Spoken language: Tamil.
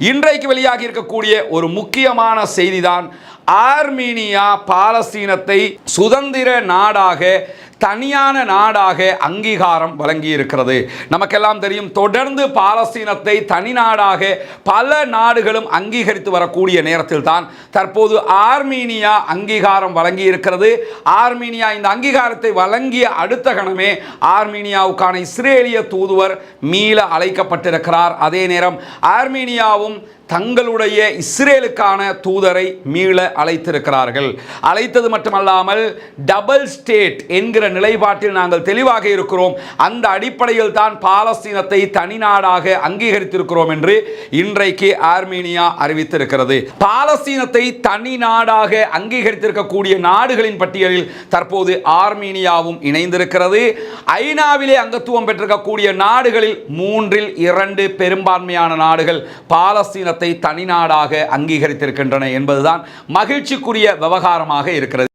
இன்றைக்கு வெளியாகி இருக்கக்கூடிய ஒரு முக்கியமான செய்திதான் ஆர்மீனியா பாலஸ்தீனத்தை சுதந்திர நாடாக தனியான நாடாக அங்கீகாரம் வழங்கி இருக்கிறது நமக்கெல்லாம் தெரியும் தொடர்ந்து பாலஸ்தீனத்தை தனி நாடாக பல நாடுகளும் அங்கீகரித்து வரக்கூடிய நேரத்தில் தான் தற்போது ஆர்மீனியா அங்கீகாரம் வழங்கி இருக்கிறது ஆர்மீனியா இந்த அங்கீகாரத்தை வழங்கிய அடுத்த கணமே ஆர்மீனியாவுக்கான இஸ்ரேலிய தூதுவர் மீள அழைக்கப்பட்டிருக்கிறார். அதே நேரம் ஆர்மீனியாவும் தங்களுடைய இஸ்ரேலுக்கான தூதரை மீள அழைத்திருக்கிறார்கள். அழைத்தது மட்டுமல்லாமல் டபுள் ஸ்டேட் என்கிற நிலைப்பாட்டில் நாங்கள் தெளிவாக இருக்கிறோம். அந்த அடிப்படையில் தான் பாலஸ்தீனத்தை தனி நாடாக அங்கீகரித்திருக்கிறோம் என்று இன்றைக்கு ஆர்மீனியா அறிவித்திருக்கிறது. பாலஸ்தீனத்தை தனி நாடாக அங்கீகரித்திருக்கக்கூடிய நாடுகளின் பட்டியலில் தற்போது ஆர்மீனியாவும் இணைந்திருக்கிறது. ஐநாவிலே அங்கத்துவம் பெற்றிருக்கக்கூடிய நாடுகளில் மூன்றில் இரண்டு பெரும்பான்மையான நாடுகள் பாலஸ்தீனத்தை தனிநாடாக அங்கீகரித்திருக்கின்றன என்பதுதான் மகிழ்ச்சிக்குரிய விவகாரமாக இருக்கிறது.